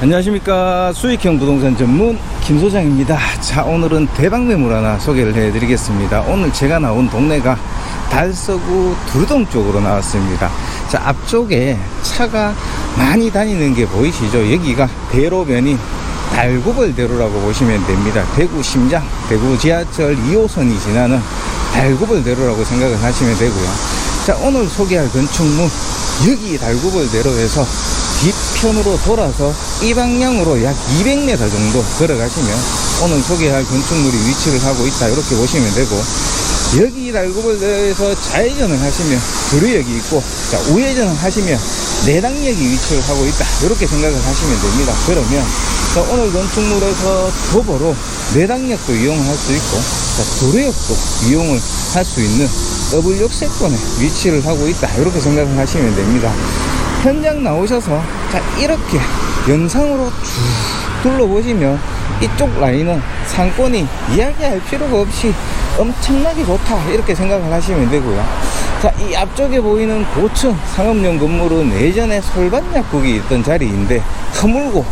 안녕하십니까. 수익형 부동산 전문 김 소장입니다. 자 오늘은 대박 매물 하나 소개를 해 드리겠습니다. 오늘 제가 나온 동네가 달서구 두르동 쪽으로 나왔습니다. 자 앞쪽에 차가 많이 다니는 게 보이시죠? 여기가 대로변인 달구벌대로라고 보시면 됩니다. 대구 심장 대구 지하철 2호선이 지나는 달구벌대로라고 생각을 하시면 되고요. 자 오늘 소개할 건축물 여기 달구벌대로에서 뒤편으로 돌아서 이 방향으로 약 200m 정도 걸어가시면 오늘 소개할 건축물이 위치를 하고 있다. 이렇게 보시면 되고 여기 달구벌에서 좌회전을 하시면 도로역이 있고 자 우회전을 하시면 내당역이 위치를 하고 있다. 이렇게 생각을 하시면 됩니다. 그러면 자, 오늘 건축물에서 도보로 내당역도 이용을 할수 있고 자, 도로역도 이용을 할 수 있는 더블 역세권에 위치를 하고 있다. 이렇게 생각을 하시면 됩니다. 현장 나오셔서 자 이렇게 영상으로 쭉 둘러보시면 이쪽 라인은 상권이 이야기할 필요가 없이 엄청나게 좋다. 이렇게 생각을 하시면 되고요. 자이 앞쪽에 보이는 고층 상업용 건물은 예전에 솔밭 약국이 있던 자리인데 허물고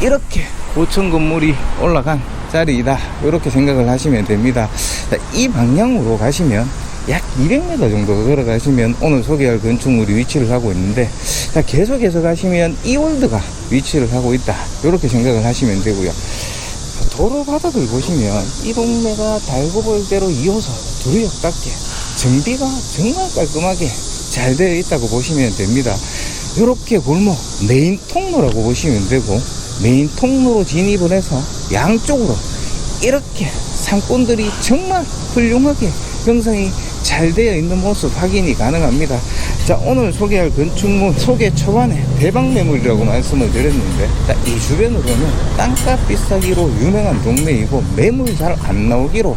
이렇게 고층 건물이 올라간 자리이다. 이렇게 생각을 하시면 됩니다. 자, 이 방향으로 가시면 약 200m 정도 걸어가시면 오늘 소개할 건축물이 위치를 하고 있는데 자 계속해서 가시면 이월드가 위치를 하고 있다. 이렇게 생각을 하시면 되고요. 도로 바닥을 보시면 이 동네가 달고벌대로 2호선 두루역답게 정비가 정말 깔끔하게 잘 되어 있다고 보시면 됩니다. 이렇게 골목 메인 통로라고 보시면 되고 메인 통로로 진입을 해서 양쪽으로 이렇게 상권들이 정말 훌륭하게 형성이 잘 되어 있는 모습 확인이 가능합니다. 자, 오늘 소개할 건축물 소개 초반에 대박 매물이라고 말씀을 드렸는데, 자, 이 주변으로는 땅값 비싸기로 유명한 동네이고, 매물 잘 안 나오기로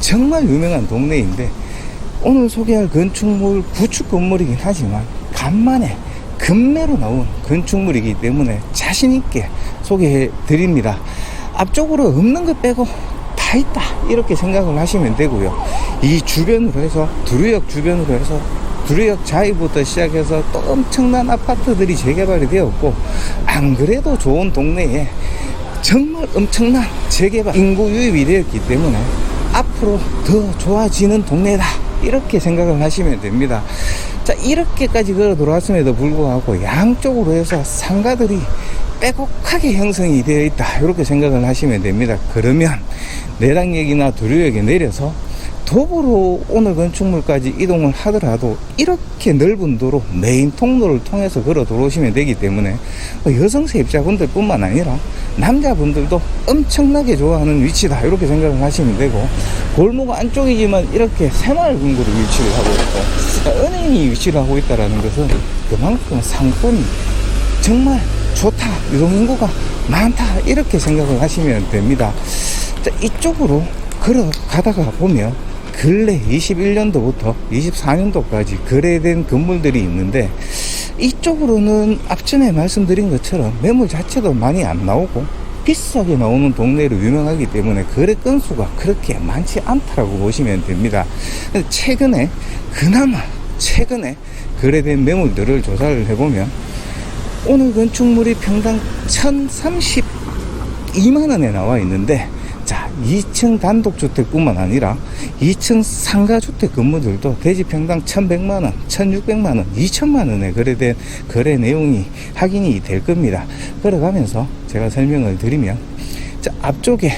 정말 유명한 동네인데, 오늘 소개할 건축물 구축 건물이긴 하지만, 간만에 금매로 나온 건축물이기 때문에 자신 있게 소개해 드립니다. 앞쪽으로 없는 것 빼고 다 있다 이렇게 생각을 하시면 되고요 이 주변으로 해서 두루역 주변으로 해서 두루역 자이부터 시작해서 또 엄청난 아파트들이 재개발이 되었고 안 그래도 좋은 동네에 정말 엄청난 재개발 인구 유입이 되었기 때문에 앞으로 더 좋아지는 동네다. 이렇게 생각을 하시면 됩니다. 자 이렇게까지 걸어 들어왔음에도 불구하고 양쪽으로 해서 상가들이 빼곡하게 형성이 되어 있다. 이렇게 생각을 하시면 됩니다. 그러면 내당역이나 두류역에 내려서 도보로 오늘 건축물까지 이동을 하더라도 이렇게 넓은 도로 메인 통로를 통해서 걸어 들어오시면 되기 때문에 여성 세입자분들 뿐만 아니라 남자분들도 엄청나게 좋아하는 위치다. 이렇게 생각을 하시면 되고 골목 안쪽이지만 이렇게 새마을 금고로 위치를 하고 있고 은행이 위치를 하고 있다는 것은 그만큼 상권이 정말 좋다 유동인구가 많다 이렇게 생각을 하시면 됩니다. 자, 이쪽으로 걸어가다가 보면 근래 21년도부터 24년도까지 거래된 건물들이 있는데 이쪽으로는 앞전에 말씀드린 것처럼 매물 자체도 많이 안 나오고 비싸게 나오는 동네로 유명하기 때문에 거래 건수가 그렇게 많지 않다라고 보시면 됩니다. 최근에 그나마 최근에 거래된 매물들을 조사를 해보면 오늘 건축물이 평당 1032만 원에 나와 있는데 자 2층 단독주택뿐만 아니라 2층 상가주택 건물들도 대지 평당 1100만원 1600만원 2000만원에 거래된 거래 내용이 확인이 될 겁니다 걸어가면서 제가 설명을 드리면 자 앞쪽에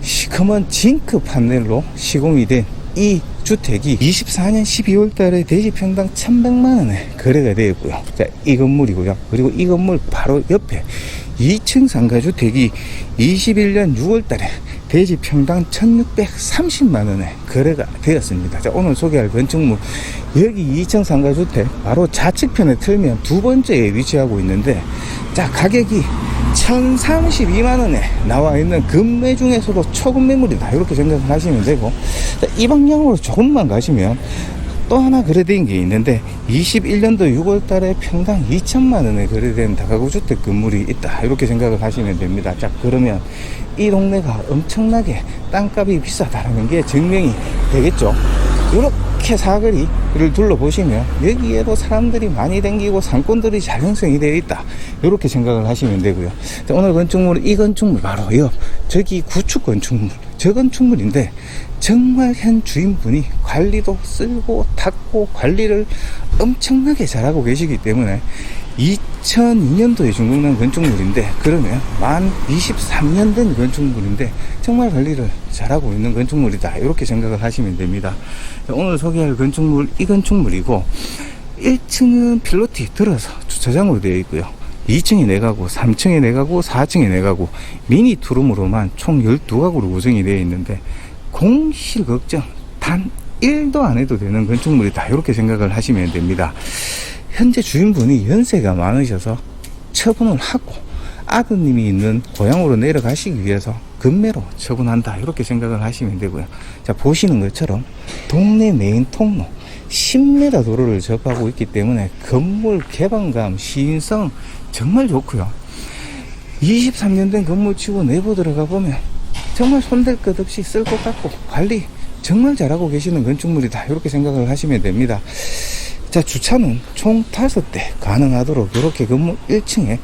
시커먼 징크 판넬로 시공이 된 이 주택이 24년 12월 달에 대지 평당 1100만원에 거래가 되었고요. 자, 이 건물이고요. 그리고 이 건물 바로 옆에 2층 상가주택이 21년 6월 달에 대지 평당 1630만원에 거래가 되었습니다. 자, 오늘 소개할 건축물 여기 2층 상가주택 바로 좌측편에 틀면 두 번째에 위치하고 있는데 자, 가격이 1032만원에 나와 있는 금매 중에서도 초급 매물이다. 이렇게 생각을 하시면 되고, 자, 이 방향으로 조금만 가시면 또 하나 거래된 게 있는데, 21년도 6월 달에 평당 2천만 원에 거래된 다가구 주택 건물이 있다. 이렇게 생각을 하시면 됩니다. 자, 그러면 이 동네가 엄청나게 땅값이 비싸다는 게 증명이 되겠죠. 이렇게 사거리를 둘러보시면 여기에도 사람들이 많이 댕기고 상권들이 잘 형성이 되어 있다 이렇게 생각을 하시면 되고요 자, 오늘 건축물은 이 건축물 바로 옆 저기 구축 건축물 저 건축물인데 정말 현 주인분이 관리도 쓸고 닦고 관리를 엄청나게 잘하고 계시기 때문에 2002년도에 준공난 건축물인데 그러면 만 23년 된 건축물인데 정말 관리를 잘하고 있는 건축물이다. 이렇게 생각을 하시면 됩니다. 자, 오늘 소개할 건축물 이 건축물이고 1층은 필로티 들어서 주차장으로 되어 있고요. 2층에 4가구, 3층에 4가구, 4층에 4가구 미니 투룸으로만 총 12가구로 구성이 되어 있는데 공실 걱정 단 1도 안 해도 되는 건축물이다 이렇게 생각을 하시면 됩니다. 현재 주인분이 연세가 많으셔서 처분을 하고 아드님이 있는 고향으로 내려가시기 위해서 급매로 처분한다 이렇게 생각을 하시면 되고요. 자 보시는 것처럼 동네 메인 통로 10m 도로를 접하고 있기 때문에 건물 개방감 시인성 정말 좋고요. 23년 된 건물 치고 내부 들어가 보면 정말 손댈 것 없이 쓸 것 같고 관리 정말 잘하고 계시는 건축물이다 이렇게 생각을 하시면 됩니다. 자 주차는 총 다섯 대 가능하도록 이렇게 건물 1층에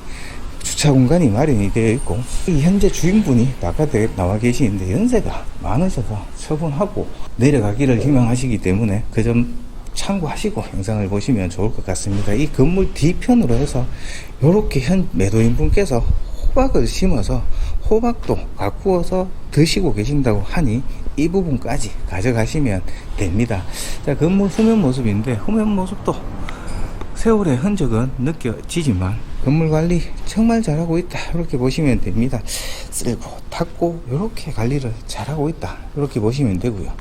주차 공간이 마련이 되어 있고 이 현재 주인분이 바깥에 나와 계시는데 연세가 많으셔서 처분하고 내려가기를 희망하시기 때문에 그 점 참고하시고 영상을 보시면 좋을 것 같습니다. 이 건물 뒤편으로 해서 이렇게 현 매도인분께서 호박을 심어서 호박도 가꾸어서 드시고 계신다고 하니 이 부분까지 가져가시면 됩니다. 자, 건물 후면 모습인데 후면 모습도 세월의 흔적은 느껴지지만 건물 관리 정말 잘하고 있다 이렇게 보시면 됩니다. 쓸고 닦고 이렇게 관리를 잘하고 있다 이렇게 보시면 되고요.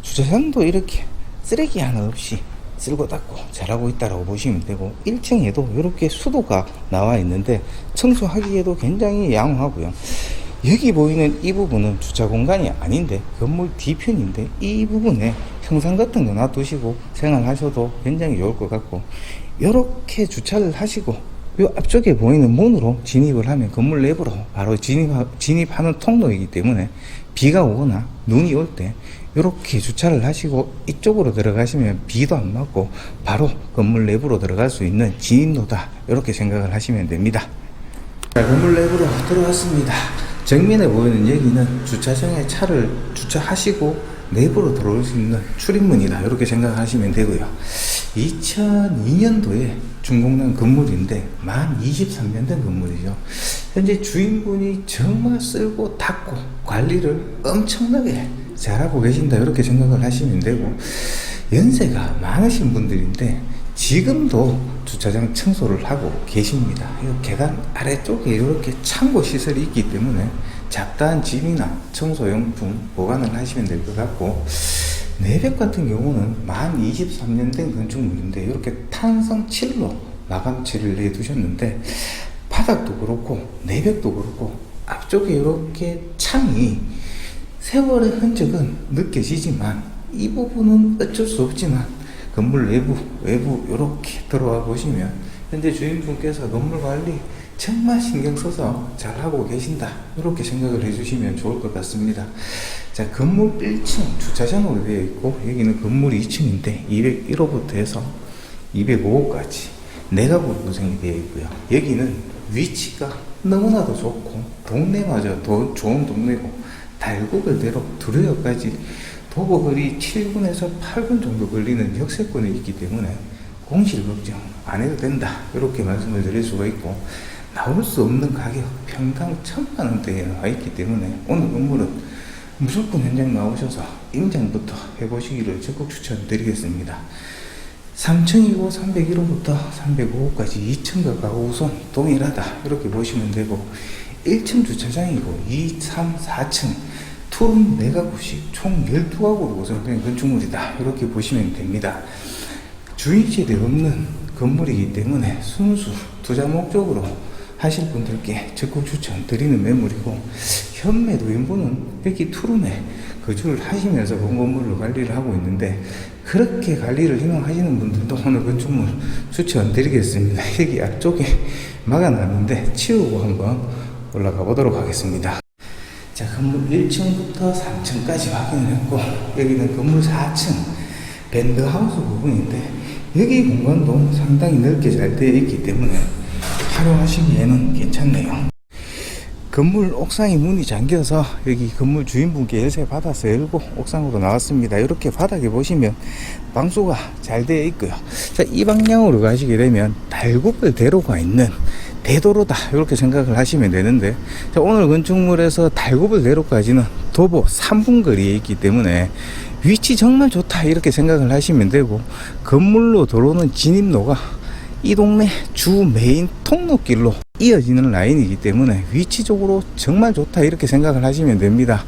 주차장도 이렇게 쓰레기 하나 없이 쓸고 닦고 잘하고 있다라고 보시면 되고 1층에도 이렇게 수도가 나와 있는데 청소하기에도 굉장히 양호하고요. 여기 보이는 이 부분은 주차 공간이 아닌데 건물 뒤편인데 이 부분에 형상 같은 거 놔두시고 생활하셔도 굉장히 좋을 것 같고 이렇게 주차를 하시고 이 앞쪽에 보이는 문으로 진입을 하면 건물 내부로 바로 진입, 진입하는 통로이기 때문에 비가 오거나 눈이 올 때 이렇게 주차를 하시고 이쪽으로 들어가시면 비도 안 맞고 바로 건물 내부로 들어갈 수 있는 진입로다 이렇게 생각을 하시면 됩니다. 자, 건물 내부로 들어왔습니다. 정면에 보이는 여기는 주차장에 차를 주차하시고 내부로 들어올 수 있는 출입문이다. 이렇게 생각하시면 되고요. 2002년도에 준공난 건물인데 만 23년 된 건물이죠. 현재 주인분이 정말 쓸고 닦고 관리를 엄청나게 잘하고 계신다. 이렇게 생각을 하시면 되고 연세가 많으신 분들인데 지금도 주차장 청소를 하고 계십니다. 이 계단 아래쪽에 이렇게 창고 시설이 있기 때문에 잡다한 짐이나 청소용품 보관을 하시면 될 것 같고 내벽 같은 경우는 만 23년 된 건축물인데 이렇게 탄성 칠로 마감 처리를 해두셨는데 바닥도 그렇고 내벽도 그렇고 앞쪽에 이렇게 창이 세월의 흔적은 느껴지지만 이 부분은 어쩔 수 없지만 건물 내부, 외부 이렇게 들어와 보시면 현재 주인분께서 건물 관리 정말 신경 써서 잘 하고 계신다 이렇게 생각을 해주시면 좋을 것 같습니다. 자 건물 1층 주차장으로 되어 있고 여기는 건물 2층인데 201호부터 해서 205호까지 내가구 구성이 되어 있고요. 여기는 위치가 너무나도 좋고 동네마저 더 좋은 동네고 달구을 대로 두려역까지 도보거리 7분에서 8분 정도 걸리는 역세권에 있기 때문에 공실 걱정 안 해도 된다. 이렇게 말씀을 드릴 수가 있고 나올 수 없는 가격 평당 천만 원대에 나와 있기 때문에 오늘 건물은 무조건 현장 나오셔서 임장부터 해보시기를 적극 추천드리겠습니다. 3층이고 301호부터 305호까지 2층과 가구 우선 동일하다. 이렇게 보시면 되고 1층 주차장이고 2, 3, 4층 투룸 4가구씩 총 12가구로 구성된 건축물이다. 이렇게 보시면 됩니다. 주인세대 없는 건물이기 때문에 순수 투자 목적으로 하실 분들께 적극 추천드리는 매물이고 현매도 인분은 여기 투룸에 거주를 하시면서 본 건물을 관리를 하고 있는데 그렇게 관리를 희망하시는 분들도 오늘 건축물 추천드리겠습니다. 여기 앞쪽에 막아놨는데 치우고 한번 올라가 보도록 하겠습니다 자, 건물 1층부터 3층까지 확인을 했고, 여기는 건물 4층. 밴드하우스 부분인데 여기 공간도 상당히 넓게 잘 되어 있기 때문에 활용하시기에는 괜찮네요. 건물 옥상에 문이 잠겨서 여기 건물 주인분께 열쇠 받아서 열고 옥상으로 나왔습니다. 이렇게 바닥에 보시면 방수가 잘 되어 있고요. 자, 이 방향으로 가시게 되면 달구벌 대로가 있는 대도로다. 이렇게 생각을 하시면 되는데. 자, 오늘 건축물에서 달구벌 대로까지는 도보 3분 거리에 있기 때문에 위치 정말 좋다. 이렇게 생각을 하시면 되고 건물로 들어오는 진입로가 이 동네 주 메인 통로길로 이어지는 라인이기 때문에 위치적으로 정말 좋다. 이렇게 생각을 하시면 됩니다.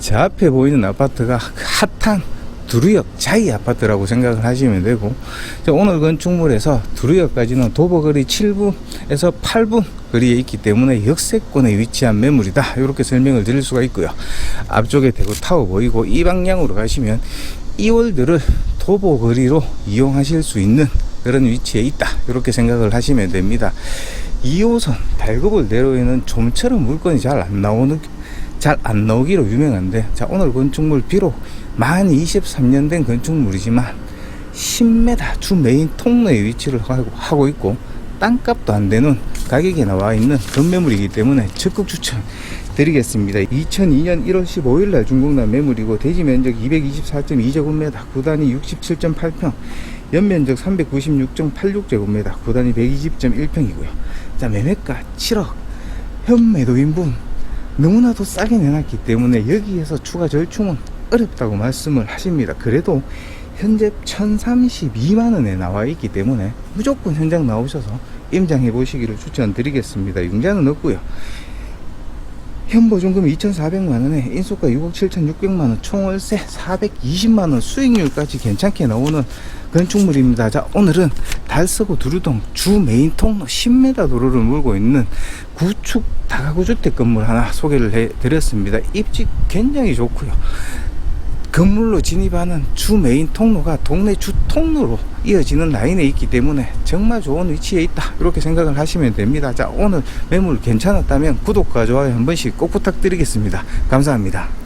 저 앞에 보이는 아파트가 핫한 두루역 자이 아파트라고 생각을 하시면 되고 자, 오늘 건축물에서 두루역까지는 도보거리 7분에서 8분 거리에 있기 때문에 역세권에 위치한 매물이다. 이렇게 설명을 드릴 수가 있고요. 앞쪽에 대구 타워 보이고 이 방향으로 가시면 이월들을 도보거리로 이용하실 수 있는 그런 위치에 있다. 이렇게 생각을 하시면 됩니다. 2호선 발급을 내로에는 좀처럼 물건이 잘 안 나오는 잘 안 나오기로 유명한데 자 오늘 건축물 비록 만 23년 된 건축물이지만 10m 주 메인 통로에 위치를 하고, 있고 땅값도 안 되는 가격에 나와 있는 건매물이기 때문에 적극 추천 드리겠습니다. 2002년 1월 15일 날 중공난 매물이고 대지 면적 224.2제곱미터, 구단위 67.8평, 연면적 396.86제곱미터, 구단위 120.1평이고요. 자, 매매가 7억. 현 매도인분 너무나도 싸게 내놨기 때문에 여기에서 추가 절충은 어렵다고 말씀을 하십니다. 그래도 현재 1032만원에 나와 있기 때문에 무조건 현장 나오셔서 임장해 보시기를 추천드리겠습니다. 융자는 없고요. 현보증금 2,400만원에 인수가 6억 7,600만원, 총월세 420만원, 수익률까지 괜찮게 나오는 건축물입니다. 자, 오늘은 달서구 두루동 주 메인 통로 10m 도로를 물고 있는 구축 다가구 주택 건물 하나 소개를 해 드렸습니다. 입지 굉장히 좋고요. 건물로 진입하는 주 메인 통로가 동네 주 통로로 이어지는 라인에 있기 때문에 정말 좋은 위치에 있다. 이렇게 생각을 하시면 됩니다. 자 오늘 매물 괜찮았다면 구독과 좋아요 한 번씩 꼭 부탁드리겠습니다. 감사합니다